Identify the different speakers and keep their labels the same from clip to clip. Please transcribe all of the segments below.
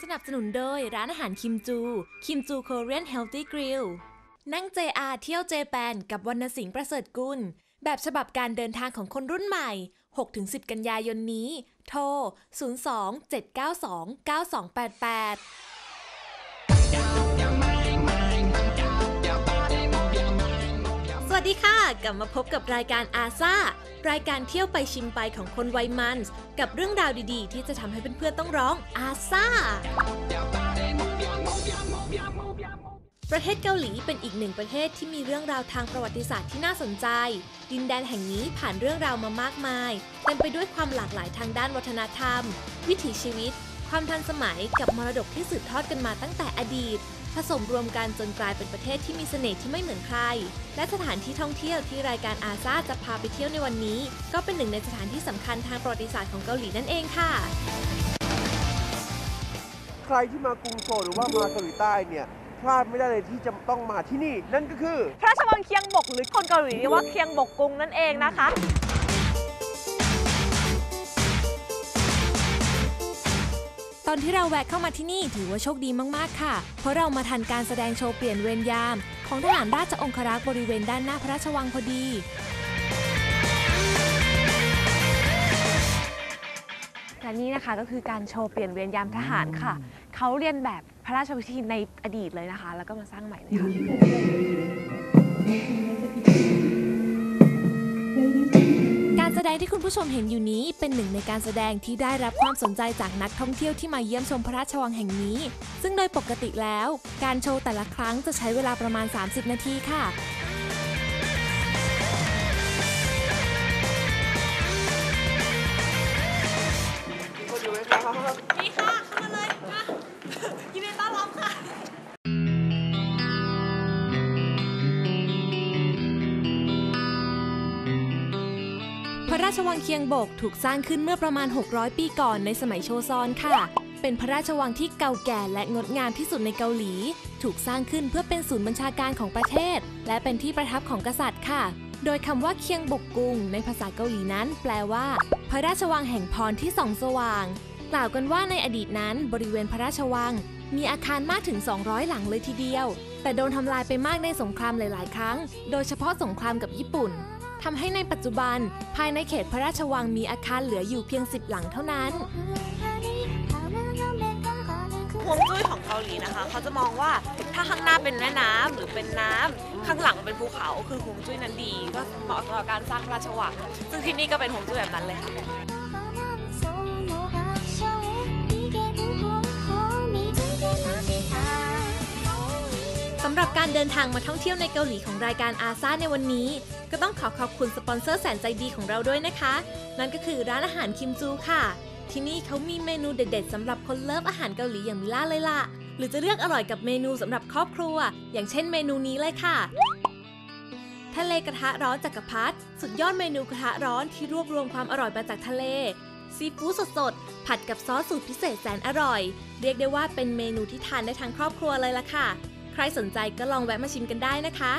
Speaker 1: สนับสนุนโดยร้านอาหารคิมจู คิมจูโคเรียนเฮลตี้กริลนั่ง JR เที่ยวเจแปนกับวรรณสิงห์ประเสริฐกุล แบบฉบับการเดินทางของคนรุ่นใหม่ 6-10 กันยายนนี้ โทร 02-792-9288 วัสดีค่ะ กลับมาพบกับรายการอาซารายการเที่ยวไปชิมไปของคนวัยมันส์กับเรื่องราวดีๆ ที่จะทำให้เพื่อนๆต้องร้องอาซาประเทศเกาหลีเป็นอีกหนึ่งประเทศที่มีเรื่องราวทางประวัติศาสตร์ที่น่าสนใจ ดินแดนแห่งนี้ผ่านเรื่องราวมามากมายเต็มไปด้วยความหลากหลายทางด้านวัฒนธรรม วิถีชีวิต ความทันสมัยกับมรดกที่สืบทอดกันมาตั้งแต่อดีต ผสมรวมกันจนกลายเป็นประเทศที่มีเสน่ห์ที่ไม่เหมือนใคร และสถานที่ท่องเที่ยวที่รายการอาซาจะพาไปเที่ยวในวันนี้ ก็เป็นหนึ่งในสถานที่สำคัญทางประวัติศาสตร์ของเกาหลีนั่นเองค่ะ
Speaker 2: ใครที่มากรุงโซลหรือว่ามาเกาหลีใต้เนี่ยพลาดไม่ได้เลยที่จะต้องมาที่นี่ นั่นก็คือ
Speaker 3: พระราชวังเคียงบกหรือคนเกาหลีเรียกว่าเคียงบกกรุงนั่นเองนะคะ
Speaker 1: อนที่เราแวะเข้ามาที่นี่ถือว่าโชคดีมากๆค่ะ เพราะเรามาทันการแสดงโชว์เปลี่ยนเวรยาม ของทหารราชองครักษ์บริเวณด้านหน้าพระราชวังพอดี
Speaker 3: และนี่นะคะก็คือการโชว์เปลี่ยนเวรยามทหารค่ะ เขาเรียนแบบพระราชพิธีในอดีตเลยนะคะ แล้วก็มาสร้างใหม่เลยค่ะ
Speaker 1: ดงที่คุณผู้ชมเห็นอยู่นี้เป็นหนึ่งในการแสดงที่ได้รับความสนใจจากนักท่องเที่ยวที่มาเยี่ยมชมพระราชวังแห่งนี้ ซึ่งโดยปกติแล้ว การโชว์แต่ละครั้งจะใช้เวลาประมาณ 30 นาทีค่ะ ระราชวังเคียงบกถูกสร้างขึ้นเมื่อประมาณ 600 ปีก่อนในสมัยโชซอนค่ะ เป็นพระราชวังที่เก่าแก่และงดงามที่สุดในเกาหลี ถูกสร้างขึ้นเพื่อเป็นศูนย์บัญชาการของประเทศ และเป็นที่ประทับของกษัตริย์ค่ะ โดยคำว่าเคียงบกกุง ในภาษาเกาหลีนั้น แปลว่า พระราชวังแห่งพรที่ส่องสว่าง กล่าวกันว่าในอดีตนั้น บริเวณพระราชวัง มีอาคารมากถึง 200 หลังเลยทีเดียว แต่โดนทำลายไปมากในสงครามหลาย ๆ ครั้ง โดยเฉพาะสงครามกับญี่ปุ่น ทำให้ในปัจจุบันภายในเขตพระราชวังมีอาคารเหลืออยู่เพียง 10 หลังเท่านั้น
Speaker 3: ฮวงจุ้ยของเกาหลีนะคะ เขาจะมองว่าถ้าข้างหน้าเป็นแม่น้ำหรือเป็นน้ำข้างหลังเป็นภูเขาคือฮวงจุ้ยนั้นดี ก็เหมาะสำหรับการสร้างพระราชวังซึ่งที่นี่ก็เป็นฮวงจุ้ยแบบนั้นเลยค่ะ
Speaker 1: สำหรับการเดินทางมาท่องเที่ยวในเกาหลีของรายการอาซาในวันนี้ ก็ต้องขอขอบคุณสปอนเซอร์แสนใจดีของเราด้วยนะคะ นั่นก็คือร้านอาหารคิมจูค่ะ ที่นี่เขามีเมนูเด็ดๆสำหรับคนเลิฟอาหารเกาหลีอย่างมิล่าเลยล่ะ หรือจะเลือกอร่อยกับเมนูสำหรับครอบครัว อย่างเช่นเมนูนี้เลยค่ะ ทะเลกระทะร้อนจักรพรรดิสุดยอดเมนูกระทะร้อนที่รวบรวมความอร่อยมาจากทะเล ซีฟู้ดสดๆผัดกับซอสสูตรพิเศษแสนอร่อย เรียกได้ว่าเป็นเมนูที่ทานได้ทั้งครอบครัวเลยล่ะค่ะ ใครสนใจก็ลองแวะมาชิมกันได้นะคะ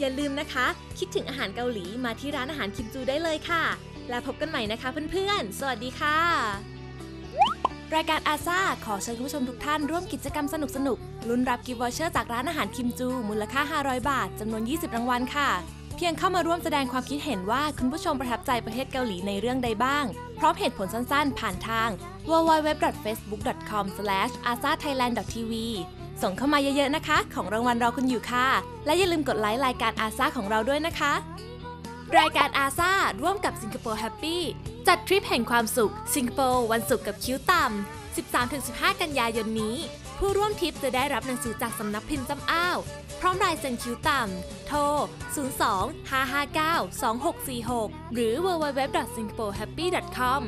Speaker 1: อย่าลืมนะคะ คิดถึงอาหารเกาหลีมาที่ร้านอาหารคิมจูได้เลยค่ะ แล้วพบกันใหม่นะคะเพื่อนๆ สวัสดีค่ะ รายการอาซาขอเชิญคุณผู้ชมทุกท่านร่วมกิจกรรมสนุกๆลุ้นรับกิฟต์วอเชอร์จากร้านอาหารคิมจู มูลค่า 500 บาทจำนวน 20 รางวัลค่ะเพียงเข้ามาร่วมแสดงความคิดเห็นว่าคุณผู้ชมประทับใจประเทศเกาหลีในเรื่องใดบ้าง พร้อมเหตุผลสั้นๆ ผ่านทาง www.facebook.com/asathailand.tv ส่งเข้ามาเยอะๆนะคะ ของรางวัลรอคุณอยู่ค่ะ และอย่าลืมกดไลค์รายการอาซาของเราด้วยนะคะ รายการอาซาร่วมกับสิงคโปร์แฮปปี้จัดทริปแห่งความสุข สิงคโปร์วันศุกร์กับคิ้วต่ำ 13-15 กันยายนนี้ ผู้ร่วมทริปจะได้รับหนังสือจากสำนักพิมพ์จำอ้าว พร้อมลายเซ็นคิ้วต่ำ โทร 02 559 2646 หรือ www.singaporehappy.com